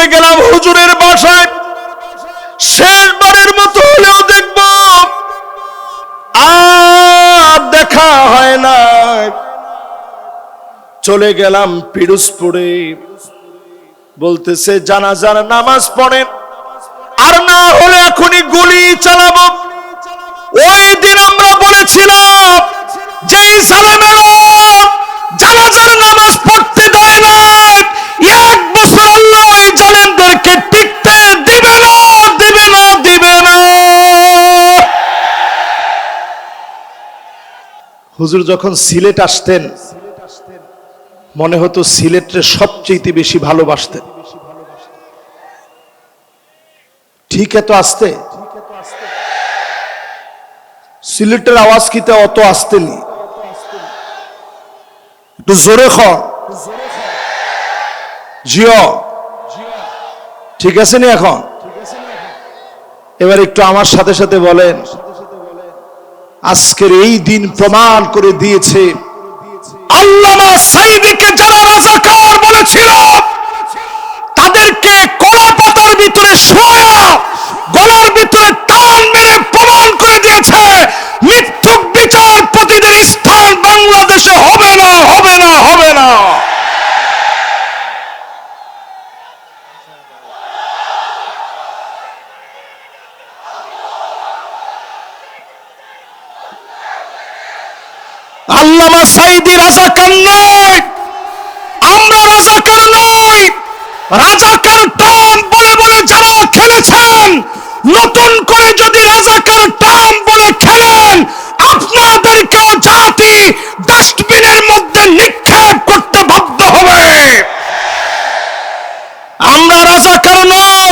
ছুটে গেলাম হুজুরের বাসায়। শেষবারের মতো হলেও দেখব। আর দেখা হয় না চলে গেলাম পিরোজপুরে। বলতেছে, জানাজার নামাজ পড়েন। আর না হলে এখনই গুলি চালাবো। ওই দিন আমরা বলেছিলাম যে সালামেরা হুজুর যখন সিলেট আসতেন, মনে হতো সিলেটের সবচেয়ে বেশি ভালোবাসতেন। ঠিক এত আসতে? সিলেটের আওয়াজ কিতে অত আসতেনি? একটু জোরে খ জিও। ঠিক আছে নি এখন? এবার একটু আমার সাথে সাথে বলেন। আজকের এই দিন প্রমাণ করে দিয়েছে। আল্লামা সাইদিকে যারা রাজাকার বলেছিল, তাদেরকে কলা পাতার ভিতরে শোয়া গলার ভিতরে টান মেরে প্রমাণ করে দিয়েছে মৃত্যুক বিচারপতিদের স্থান বাংলাদেশে হবে না হবে না হবে না আল্লামা রাজাকার নয় আমরা রাজাকার নই। রাজাকার টার্ম বলে বলে যারা খেলেছেন। নতুন করে যদি রাজাকার টার্ম বলে খেলেন, আপনাদেরকেও জাতি ডাস্টবিনের মধ্যে নিক্ষেপ করতে বাধ্য হবে। আমরা রাজাকার নই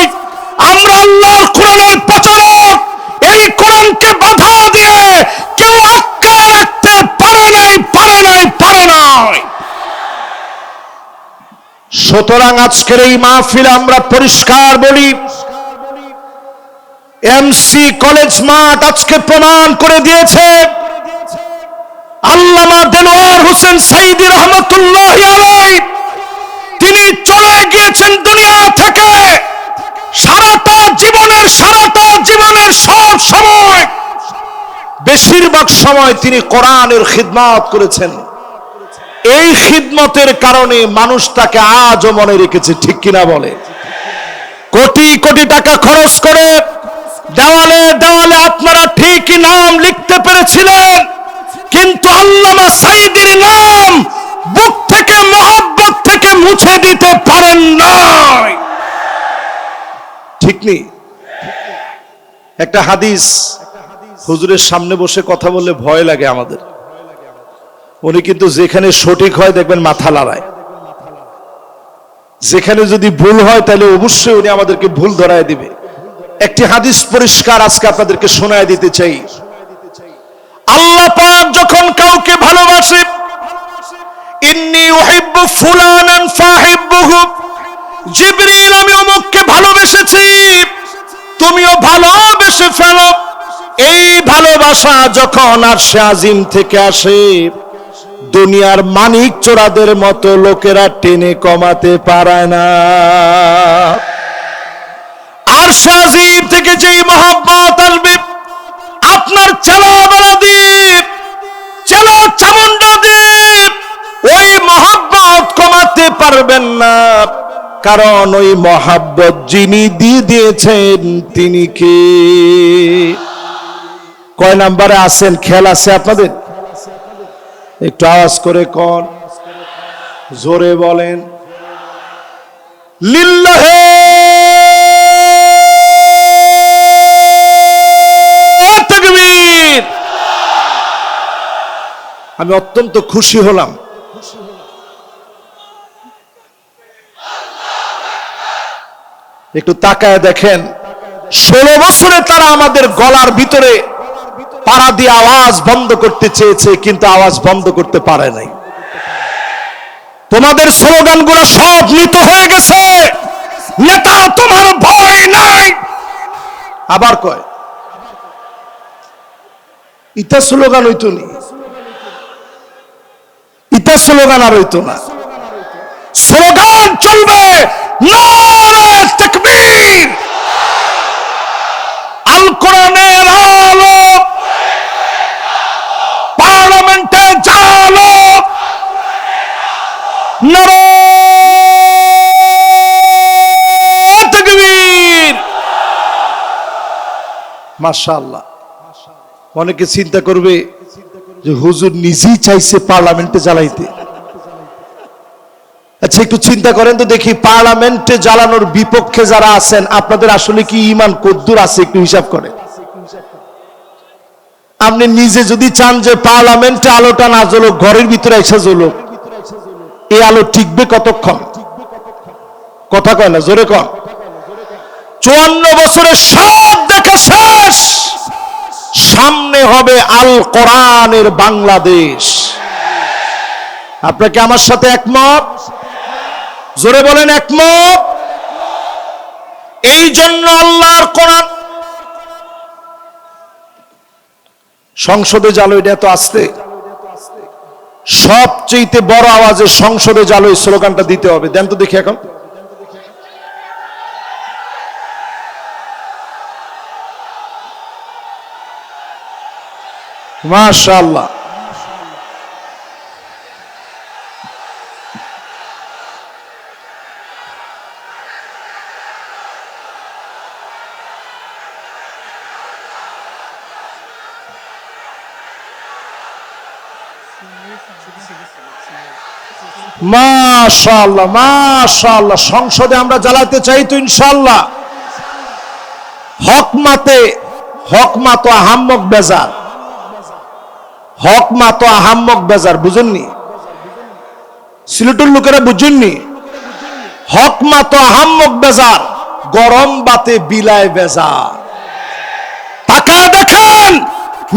আমরা আল্লাহর কোরআনের প্রচারক এই কোরআনকে বাধা দিয়ে কেউ আটকায় রাখতে পারে নাই পারে নাই পারে নাই সুতরাং আজকের এই মাহফিল আমরা পরিষ্কার বলি এমসি কলেজ মাঠ আজকে প্রমাণ করে দিয়েছে। আল্লামা দেলোয়ার হোসেন সাইদি রহমতুল্লাহ তিনি চলে গিয়েছেন দুনিয়া থেকে। সারাটা জীবনের সারাটা জীবনের সব সময়, বেশিরভাগ সময় তিনি কোরআনের খিদমত করেছেন। এই খিদমতের কারণে মানুষ তাকে আজও মনে রেখেছে, ঠিক কিনা বলে? কোটি কোটি টাকা খরচ করে দেওয়ালে দেওয়ালে আপনারা ঠিকই নাম লিখতে পেরেছিলেন, কিন্তু আল্লামা সাইদির নাম বুক থেকে, মহাব্বত থেকে মুছে দিতে পারেন নাই। ঠিক নেই? একটা হাদিস হুজুরের সামনে বসে কথা বললে ভয় লাগে আমাদের। উনি কিন্তু যেখানে সঠিক হয় দেখবেন মাথা লড়ায় যেখানে যদি ভুল হয় তাহলে অবশ্যই উনি আমাদেরকে ভুল ধরায় দিবে। একটি হাদিস পরিষ্কার আজকে আপনাদেরকে শোনায় দিতে চাই। আল্লাহ পাক যখন কাউকে ভালোবাসে আমি অমুককে তুমিও ভালোবেসে ফেলো। এই ভালোবাসা যখন আর আজিম থেকে আসে দুনিয়ার মানিক চোরাদের মতো লোকেরা টেনে কমাতে পারে না। আর আজিম থেকে যেই মহব্বত আসবে, আপনার চেলা দ্বীপ চেলা চামুন্ডা দ্বীপ ওই মহব্বত কমাতে পারবেন না। কারণ ওই মহাব্বত যিনি দিয়ে দিয়েছেন, তিনি কে? কয় নাম্বারে আছেন খেয়াল আছে আপনাদের? একটু আওয়াজ করে কর জোরে বলেন। লিল্লাহে! আমি অত্যন্ত খুশি হলাম। একটু তাকায় দেখেন, ষোলো বছরে তারা আমাদের গলার ভিতরে পাড়া দিয়ে আওয়াজ বন্ধ করতে চেয়েছে, কিন্তু আওয়াজ বন্ধ করতে পারে নাই। তোমাদের স্লোগানগুলো সব মৃত হয়ে গেছে। নেতা, তোমার ভয় নাই। আবার কয় ইতা স্লোগান হইতো নি? ইতা স্লোগান আর হইতো না। স্লোগান চলবে নারে মাশাআল্লাহ। অনেকে চিন্তা করবে যে হুজুর নিজেই চাইছে পার্লামেন্টে জ্বালাইতে। আচ্ছা একটু চিন্তা করেন তো দেখি, পার্লামেন্টে জ্বালানোর বিপক্ষে যারা আছেন, আপনাদের আসলে কি ইমান কদ্দুর আছে? একটু হিসাব করেন। আপনি নিজে যদি চান যে পার্লামেন্টে আলোটা না জ্বলুক, ঘরের ভিতরে এসে জ্বলুক, এই আলো টিকবে কতক্ষণ? কথা কয় না, জোরে কন। চুয়ান্ন বছরের সব দেখা শেষ। সামনে হবে আল কোরআনের বাংলাদেশ। আপনাকে আমার সাথে একমত? জোরে বলেন একমত? এই জন্য আল্লাহর কোরআন সংসদে জালো, এটা তো আসতে। সবচেয়ে বড় আওয়াজে সংসদে জালো এই স্লোগানটা দিতে হবে। দেন তো দেখি এখন। মাশাআল্লাহ। মাশাআল্লাহ মাশাআল্লাহ। সংসদে আমরা জ্বালাতে চাই তো ইনশাল্লাহ হক মাতে, হক মাতো আহাম্মক বেজার। হক মাতো আহাম্মক বেজার, বুঝেননি? সিলেটের লোকেরা বুঝেননি? হক মাতো আহাম্মক বেজার, গরম বাতে বিলায় বেজার। তাকা দেখেন,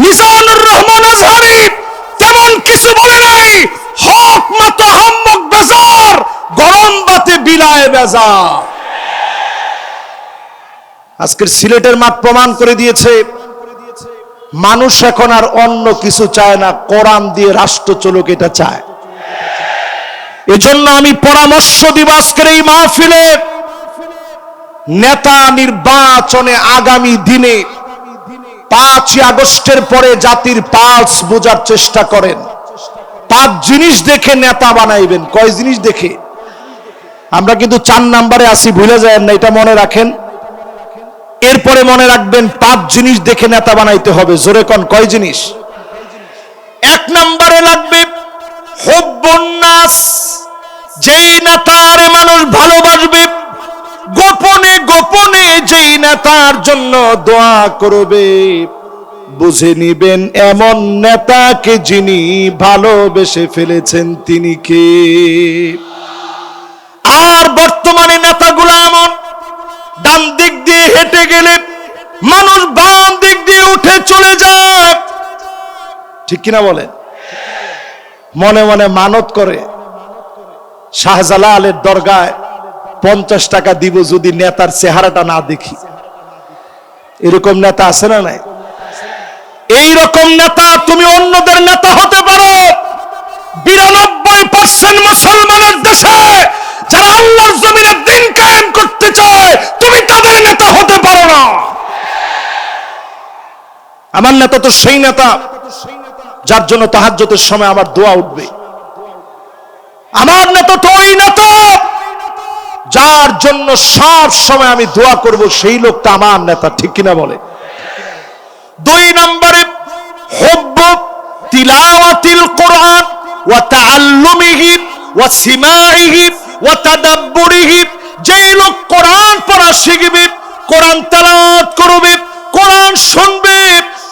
মিজানুর রহমান আজহারি তেমন কিছু বলে নাই। হক মাতো আহাম্মক বেজার, গরম বাতে বিলায় বেজার। আজকের সিলেটের মাঠ প্রমাণ করে দিয়েছে মানুষ এখন আর অন্য কিছু চায় না, কোরআন দিয়ে রাষ্ট্র চলুক এটা চায়। এজন্য আমি পরামর্শ দিব আজকের এই মাহফিলে, নেতা নির্বাচনে আগামী দিনে পাঁচই আগস্টের পরে জাতির পালস বোঝার চেষ্টা করেন। পাঁচ জিনিস দেখে নেতা বানাইবেন। কয় জিনিস দেখে? আমরা কিন্তু চার নাম্বারে আসি ভুলে যায় না, এটা মনে রাখেন। এরপরে মনে রাখবেন পাঁচ জিনিস দেখে নেতা বানাইতে হবে। জোরে কন, কয় জিনিস? এক নম্বরে লাগবে যেই নেতারে মানুষ ভালোবাসবে, গোপনে গোপনে যেই নেতার জন্য দোয়া করবে, বুঝে নিবেন, এমন নেতাকে যিনি ভালোবেসে ফেলেছেন, তিনি কে? আর বর্তমানে নেতাগুলো এমন ডান দিক দিয়ে গেলে মানুষ বাম দিক দিয়ে উঠে চলে যায়। ঠিক কিনা বলেন মনে মনে মানত করে শাহজালালের দরগায় পঞ্চাশ টাকা দিব যদি নেতার চেহারাটা না দেখি। এরকম নেতা আছে না নাই? এই রকম নেতা তুমি অন্যদের নেতা হতে পারো। বিরানব্বই পার্সেন্ট মুসলমানের দেশে যারা আল্লাহর জমিনে দিন কায়েম করতে চায় তুমি তাদের নেতা হতে পারো না আমার নেতা তো সেই নেতা যার জন্য তাহাজ্জতের সময় আমার দোয়া উঠবে। আমার নেতা তো ওই নেতা যার জন্য সব সময় আমি দোয়া করব, সেই লোকটা আমার নেতা, ঠিক কিনা বলে? দুই নম্বরে, হব্ব তিলাওয়াতিল কোরআন ওয়া তাআল্লুমিহি ওয়া সিমাইহি ওয়া তাদাব্বুরিহি। যেই লোক কোরআন পড়া শিখবে, কোরআন তেলাওয়াত করবে, কোরআন শুনবে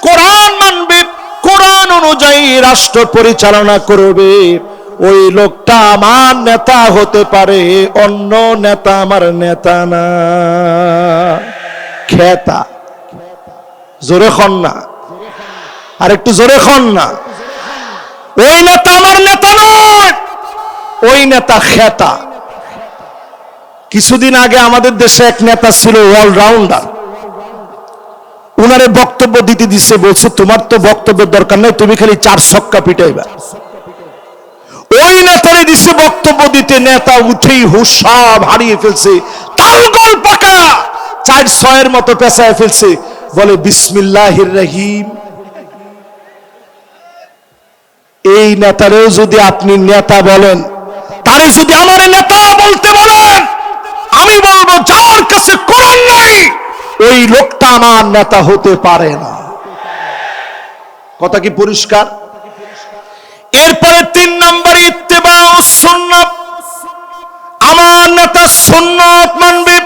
কোরআন মানবে, কোরআন অনুযায়ী রাষ্ট্র পরিচালনা করবে। ওই লোকটা আমার নেতা হতে পারে, অন্য নেতা আমার নেতা না। খেতা। জোরে খন না। আর একটু জোরে খন না। ওই নেতা আমার নেতা নয়, ওই নেতা খেতা। কিছুদিন আগে আমাদের দেশে এক নেতা ছিল অলরাউন্ডার উনারে বক্তব্য দিতে দিচ্ছে, বলছে, তোমার তো বক্তব্যের দরকার নেই, তুমি খালি চার ছক্কা পিটাইবা। ওই নেতারে দিচ্ছে বক্তব্য দিতে, নেতা উঠেই হুশ সব হারিয়ে ফেলছে তালগোল পাকা, চার ছয়ের মতো পেঁচায় ফেলছে, বলে, বিসমিল্লাহির রহিম। এই নেতারেও যদি আপনি নেতা বলেন, তারে যদি আমার নেতা বলতে বলেন, আমি বলব, যার কাছে কোরআন নাই ওই লোকটা আমার নেতা হতে পারে না। কথা কি পরিষ্কার? এরপরে তিন নম্বর ইত্তেবা সুন্নাত। আমার নেতা সুন্নত মানবে।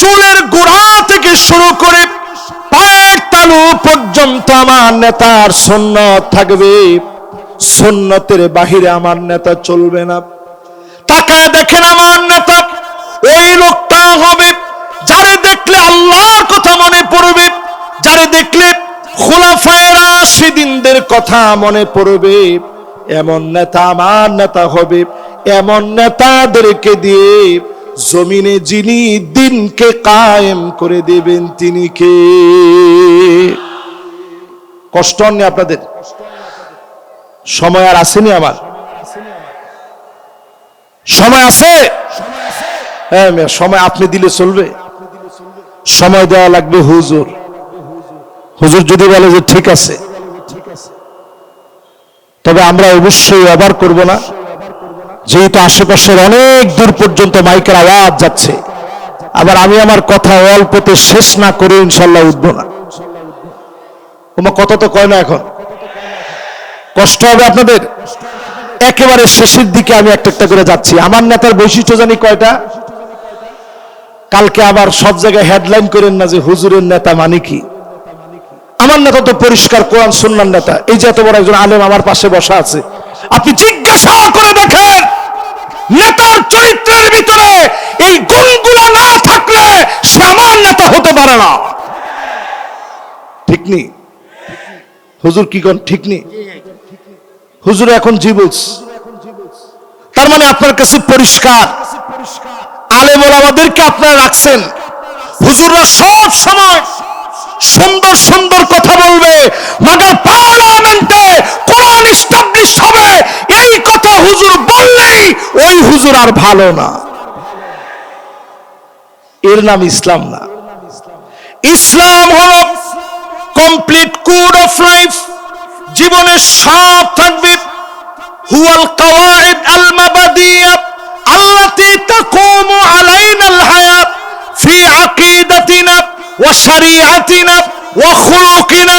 চুলের গোড়া থেকে শুরু করে পায়ের তালু পর্যন্ত আমার নেতার সুন্নত থাকবে। সুন্নতের বাহিরে আমার নেতা চলবে না। তাকায় দেখেন আমার নেতা, ওই লোকটা হবে মনে পড়বে, যারে দেখলে খোলাফায় রাশিদিনদের কথা মনে পড়বে। এমন নেতা আমার নেতা হবে, এমন নেতাদেরকে দিয়ে জমিনে যিনি দিনকে কায়েম করে দেবেন, তিনি কে? কষ্ট নেই আপনাদের? সময় আর আসেনি আমার। সময় আছে? হ্যাঁ সময় আপনি দিলে চলবে। সময় দেওয়া লাগবে হুজুর। হুজুর যদি বলে যে ঠিক আছে, তবে আমরা অবশ্যই আবার করব না। যেহেতু আশেপাশের অনেক দূর পর্যন্ত মাইকের আওয়াজ যাচ্ছে, আবার আমি আমার কথা অল্পতে শেষ না করে ইনশাল্লাহ উঠব না। তোমার কথা তো কয় না এখন? কষ্ট হবে আপনাদের? একেবারে শেষের দিকে আমি একটা একটা করে যাচ্ছি। আমার নেতার বৈশিষ্ট্য জানি কয়টা? কালকে আবার সব জায়গায় হেডলাইন করেন না যে হুজুরের নেতা মানে কি? আমার নেতা তো পরিষ্কার কোরআন, সুন্নার নেতা। এই যে এত বড় একজন আলেম আমার পাশে বসা আছে। আপনি জিজ্ঞাসা করে দেখেন, নেতার চরিত্রের ভিতরে এই গুণগুলো না থাকলে সে নেতা হতে পারে না। ঠিক নেই হুজুর কি কোন, ঠিক নেই হুজুর এখন জীবুস। তার মানে আপনার কাছে পরিষ্কার পরিষ্কার। আলেম আমাদেরকে আপনারা রাখছেন। হুজুররা সব সময় সুন্দর সুন্দর কথা বলবে। মাগার পার্লামেন্টে কোরআন স্টাবলিশ হবে। এই কথা হুজুর বললেই ওই হুজুর আর ভালো না। এর নাম ইসলাম না। ইসলাম হলো কমপ্লিট কোড অফ লাইফ। জীবনের সব থাকবে। হুয়াল কাওয়াইদ আল মাবাদিয়া আল্লাতি তাকুমু আলাইনা আল হায়াত ফি আকিদাতিনা ওয়া শরিআতিনা ওয়া খুলুকিনা।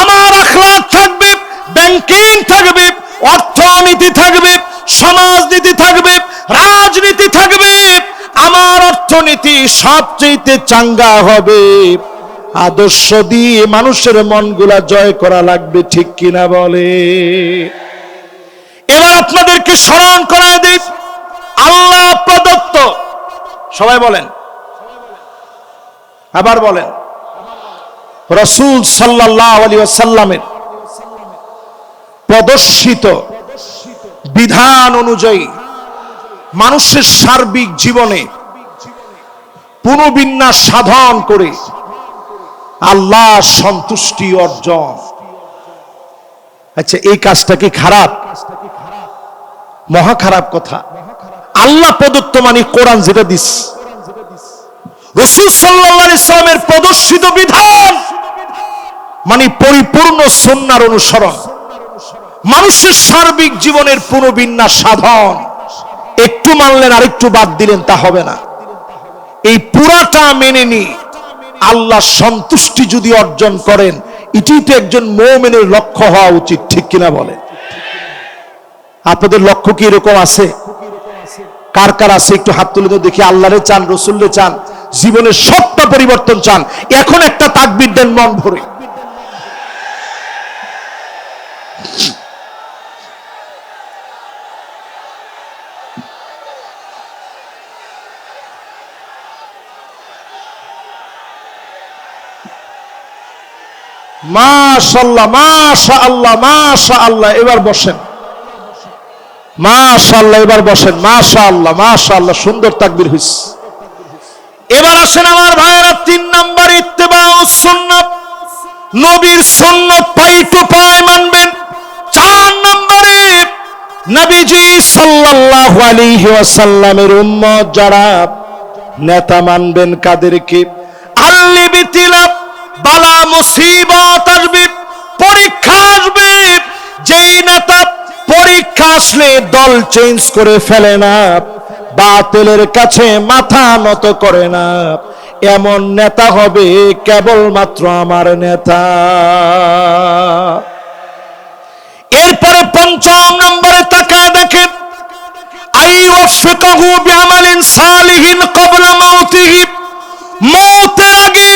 আমার আখলাক থাকবে, ব্যাংকিং থাকবে, অর্থনীতি থাকবে, সমাজনীতি থাকবে, রাজনীতি থাকবে। আমার অর্থনীতি সবচেয়ে চাঙ্গা হবে। আদর্শ দিয়ে মানুষের মনগুলা জয় করা লাগবে, ঠিক কিনা বলে? এবার আপনাদেরকে স্মরণ করায় দিই আল্লাহ প্রদত্ত। সবাই বলেন। আবার বলেন। রসুল সাল্লাহ আলী সাল্লামের প্রদর্শিত বিধান অনুযায়ী মানুষের সার্বিক জীবনে পুনর্বিন্যাস সাধন করে আল্লাহ সন্তুষ্টি অর্জন। আচ্ছা এই কাজটা কি খারাপ? মহা খারাপ কথা। আল্লাহ প্রদত্ত মানে কোরআন যেটা দিস। রসুল সাল্লাহ ইসলামের প্রদর্শিত বিধান মানে পরিপূর্ণ সন্ন্যার অনুসরণ। মানুষের সার্বিক জীবনের পুনর্বিন্যাস সাধন। একটু মানলেন, আরেকটু বাদ দিলেন, তা হবে না। এই পুরাটা মেনে নি, আল্লাহ সন্তুষ্টি যদি অর্জন করেন, এটি তো একজন মৌমেনের লক্ষ্য হওয়া উচিত, ঠিক কিনা বলে? আপনাদের লক্ষ্য কি এরকম আছে? কার কার আছে? একটু হাত তুলে তো দেখি আল্লাহরে চান রসুল্লে চান, জীবনের সবটা পরিবর্তন চান। এখন একটা তাকবির দেন মন ভরে। মাশাল্লাহ মাশা আল্লাহ মাশা আল্লাহ এবার বসেন। মাশা আল্লাহ এবার বসেন। সুন্দর এবার আসেন আমার তিন নাম্বার ইত্তেবা সুন্নাত। নবীর সুন্নাত মানবেন। চার নম্বরে নবীজি সাল্লাল্লাহু আলাইহি ওয়াসাল্লামের উম্মত, যারা নেতা মানবেন কাদেরকে। আল্লি বিতিলা বালা মুসিবত আসবে, পরীক্ষা আসবে। যেই নেতা আসলে দল চেঞ্জ করে ফেলে না, বাতিলের কাছে মাথা নত করে না। এমন নেতা হবে কেবলমাত্র আমার নেতা। এরপরে পঞ্চম নম্বরে তাকায় দেখেন, আই ওয়াফিকাহু বিআমালিন সালিহিন ক্বাবলা মাউতিহি। মৌতের আগে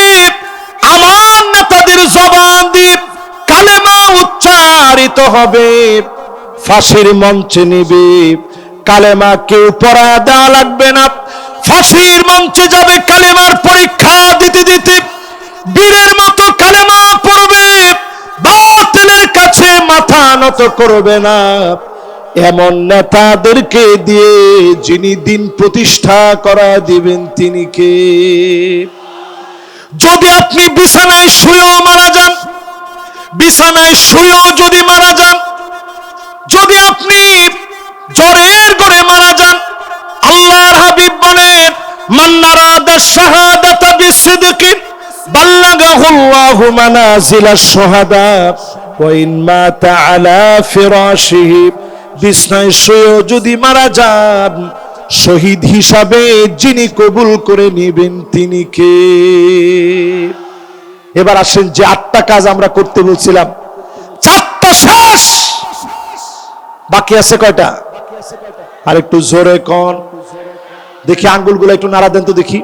আমার নেতাদের জবান দিয়ে কালেমা উচ্চারিত হবে। ফাঁসির মঞ্চে নিবে। কালেমা কেউ পড়া দেওয়া লাগবে না। ফাঁসির মঞ্চে যাবে কালেমার পরীক্ষা দিতে দিতে। বীরের মতো কালেমা পড়বে। বাতিলের কাছে মাথা নত করবে না। এমন নেতাদেরকে দিয়ে যিনি দিন প্রতিষ্ঠা করা দিবেন তিনি কে? যদি আপনি বিছানায় শুয়েও মারা যান, বিছানায় শুয়েও যদি মারা যান যদি আপনি জ্বরের গড়ে মারা যান, আল্লাহর হাবিব বলেন মান্নারা দা শাহাদাতা বিসিদকি, বাল্লাগাহুল্লাহু মানাজিলাশ শুহাদা, ওয়া ইন মাতা আলা ফিরাশিহি। বিছনায় শুয়েও যদি মারা যান, শহীদ হিসাবে যিনি কবুল করে নেবেন তিনি কে? এবার আসেন যে আটটা কাজ আমরা করতে বলছিলাম। চারটা শেষ বাকি আছে কয়টা? আর একটু জোরে কন। দেখি আঙ্গুলগুলো একটু নাড়া দেন তো দেখি।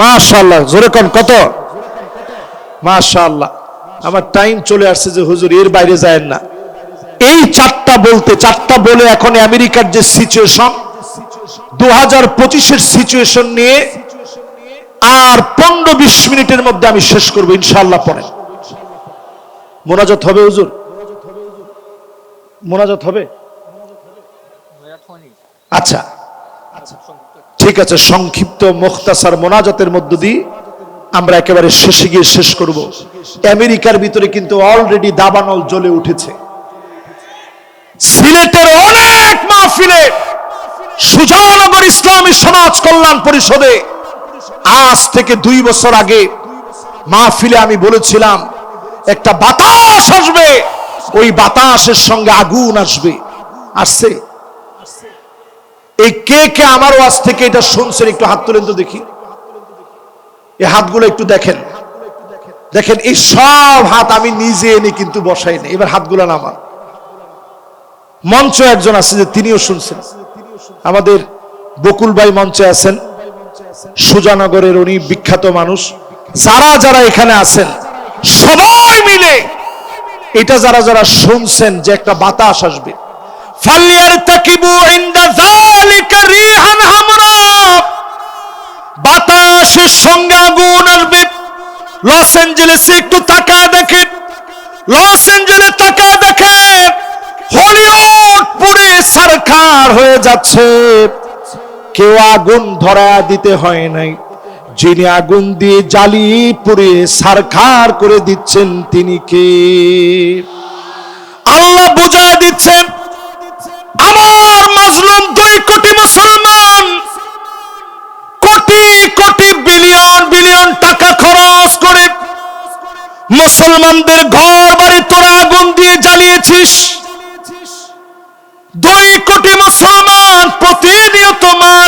মাশাআল্লাহ, জোরে কন, কত? মাশাআল্লাহ। আমার টাইম চলে আসছে যে হুজুর, এর বাইরে যায় না। এই চারটা বলতে, চারটা বলে এখন আমেরিকার যে সিচুয়েশন দু হাজার পঁচিশের সিচুয়েশন নিয়ে আর পনেরো বিশ মিনিটের মধ্যে আমি শেষ করব ইনশাল্লাহ পরে। মোনাজত হবে হুজুর? মোনাজাত হবে? আচ্ছা। ঠিক আছে, সংক্ষিপ্ত মোখতাসার মোনাজাতের মধ্য দিয়ে আমরা একেবারে শেষে গিয়ে শেষ করব। আমেরিকার ভিতরে কিন্তু অলরেডি দাবানল জ্বলে উঠেছে। সিলেটের অনেক মাহফিলে সুজানগর ইসলামী সমাজ কল্যাণ পরিষদে আজ থেকে দুই বছর আগে মাহফিলে আমি বলেছিলাম, একটা বাতাস আসবে। ওই বাতাসের সঙ্গে আগুন আসবে। আসছে? এই কে কে আমার ওয়াজ থেকে এটা শুনছেন একটু হাত তুলেন তো দেখি। এই হাতগুলো একটু দেখেন। দেখেন, এই সব হাত আমি নিজে এনে কিন্তু বসাই না এবার হাতগুলো নামা মঞ্চ একজন আছে যে তিনিও শুনছেন। আমাদের বকুল ভাই মঞ্চে আছেন। সুজানগরের উনি বিখ্যাত মানুষ। যারা যারা এখানে আছেন, সবাই মিলে এটা যারা যারা শুনছেন যে একটা বাতাস আসবে। বাতাসের সঙ্গে আগুন আসবে। লস অ্যাঞ্জেলেসে একটু তাকায় দেখেন। লস অ্যাঞ্জেলেস তাকায় দেখেন। হলিউড পুরে সরকার হয়ে যাচ্ছে। কেউ আগুন ধরা দিতে হয় নাই। যিনি আগুন দিয়ে জ্বালিয়ে পুড়ে সারখার করে দিচ্ছেন তিনি কে? আল্লাহ বুঝায় দিচ্ছেন, আমার মাজলুম দুই কোটি মুসলমান, কোটি কোটি বিলিয়ন বিলিয়ন টাকা খরচ করে মুসলমানদের ঘর বাড়ি তোরা আগুন দিয়ে জ্বালিয়েছিস। দুই কোটি মুসলমান প্রতিনিয়ত বিশ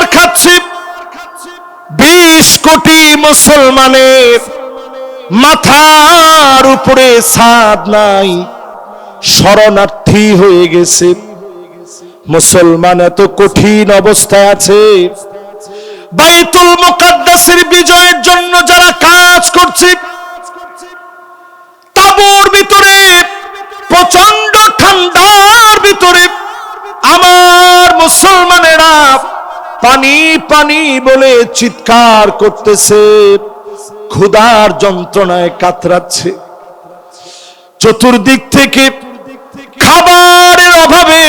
কোটি মুসলমানের মাথার উপরে ছাদ নাই। শরণার্থী হয়ে গেছে। মুসলমান এত কঠিন অবস্থায় আছে। বাইতুল মুকাদ্দাসের বিজয়ের জন্য যারা কাজ করছে তাবুর ভিতরে প্রচণ্ড ঠান্ডার ভিতরে, আমার মুসলমানেরা পানি পানি বলে চিৎকার করতেছে। ক্ষুধার যন্ত্রণায় কাতরাচ্ছে। চতুর্দিক থেকে খাবারের অভাবে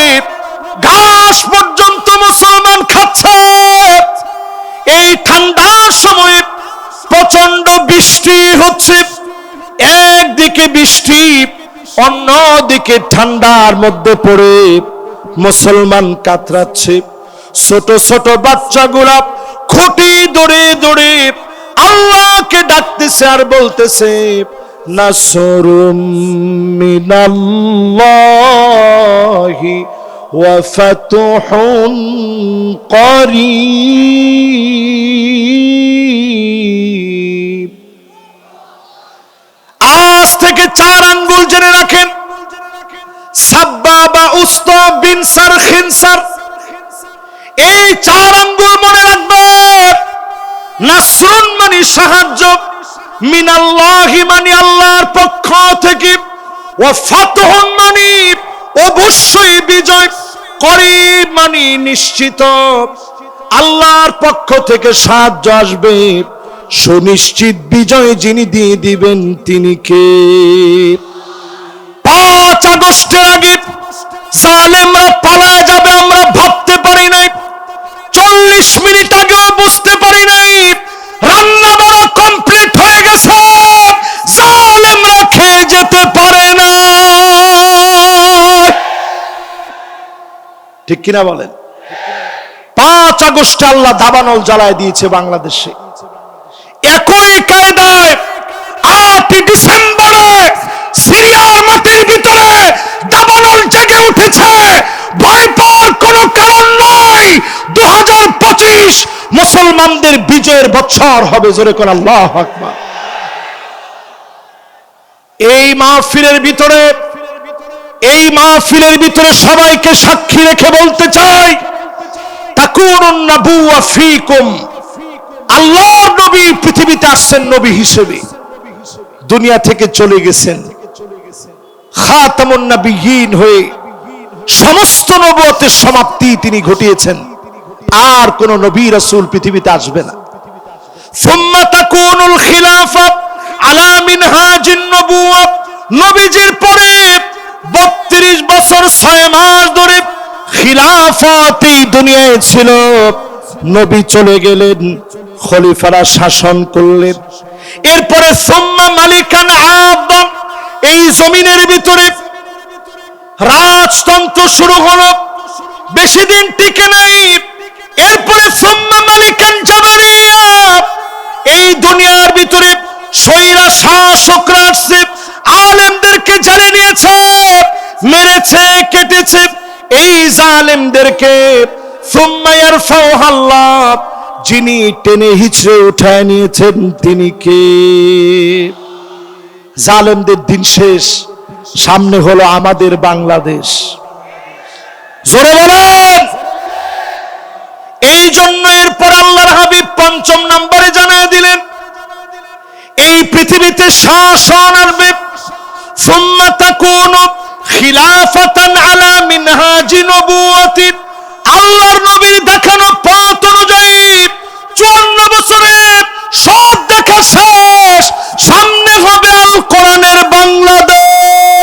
ঘাস পর্যন্ত মুসলমান খাচ্ছে। এই ঠান্ডার সময়ে প্রচণ্ড বৃষ্টি হচ্ছে। একদিকে বৃষ্টি, অন্যদিকে ঠান্ডার মধ্যে পড়ে মুসলমান কাতরাচ্ছে। ছোট ছোট বাচ্চাগুলা খুঁটি দৌড়ে দৌড়ে আল্লাহকে ডাকতেছে আর বলতেছে, নাসরুম মিনাল্লাহি ওয়া করিব। আজ থেকে চার আঙ্গুল জেনে রাখেন সাব্বা বা উস্তা বিন সার খিনসার এই চার আঙ্গুল মনে রাখবেন নাসরুন মানে সাহায্য, মিনাল্লাহি মানে আল্লাহর পক্ষ থেকে ও ফাতহুন মানে অবশ্যই বিজয় করিব মানে নিশ্চিত। আল্লাহর পক্ষ থেকে সাহায্য আসবে। সুনিশ্চিত বিজয় যিনি দিয়ে দিবেন, তিনি কে? পাঁচ আগস্টের আগে জালেমরা পালায় যাবে, আমরা ভাবতে পারি নাই। চল্লিশ মিনিট আগেও বুঝতে পারি নাই। রান্না বড় কমপ্লিট হয়ে গেছে। জালেমরা খেয়ে যেতে পারে না। ঠিক কিনা বলেন? পাঁচ আগস্ট আল্লাহ দাবানল জ্বালায় দিয়েছে বাংলাদেশে। একই কায়দায় আটই ডিসেম্বরে সিরিয়ার মাটির ভিতরে দাবানল জেগে উঠেছে। ভয় পাওয়ার কোনো কারণ নাই। দু মুসলমানদের বিজয়ের বছর হবে, জোরে কোন আল্লাহ আকবার। এই মাহফিলের ভিতরে, এই মাহফিলের ভিতরে সবাইকে সাক্ষী রেখে বলতে চাই নবী পৃথিবীতে আসছেন নবী হিসেবে। দুনিয়া থেকে চলে গেছেন। খাতামুন হয়ে সমস্ত নবুয়তের সমাপ্তি তিনি ঘটিয়েছেন। আর কোন নবী রাসূল পৃথিবীতে আসবে না। পরে 32 বছর 6 মাস ধরে নবী চলে গেলেন, খলিফারা শাসন করলেন। এরপরে সোম্মা মালিকান আদম, এই জমিনের ভিতরে রাজতন্ত্র শুরু হলো। বেশি দিন টিকে নাই। এরপরে এই দুনিয়ার ভিতরে সৈরা শাসকরা আসছে, আলেমদেরকে জানে নিয়েছে, মেরেছে, কেটেছে। এই জালেমদেরকে সুম্মা ইয়ারফাউহা যিনি টেনে হিচড়ে উঠায় নিয়েছেন, তিনি কে? জালেমদের দিন শেষ, সামনে হলো আমাদের বাংলাদেশ। জোরে বলেন! এই জন্য এরপর আল্লাহর হাবিব পঞ্চম নম্বরে জানায় দিলেন, এই পৃথিবীতে শাসন আসবে আল্লাহর নবীর পথ অনুযায়ী বছরের সব বাংলাদেশ।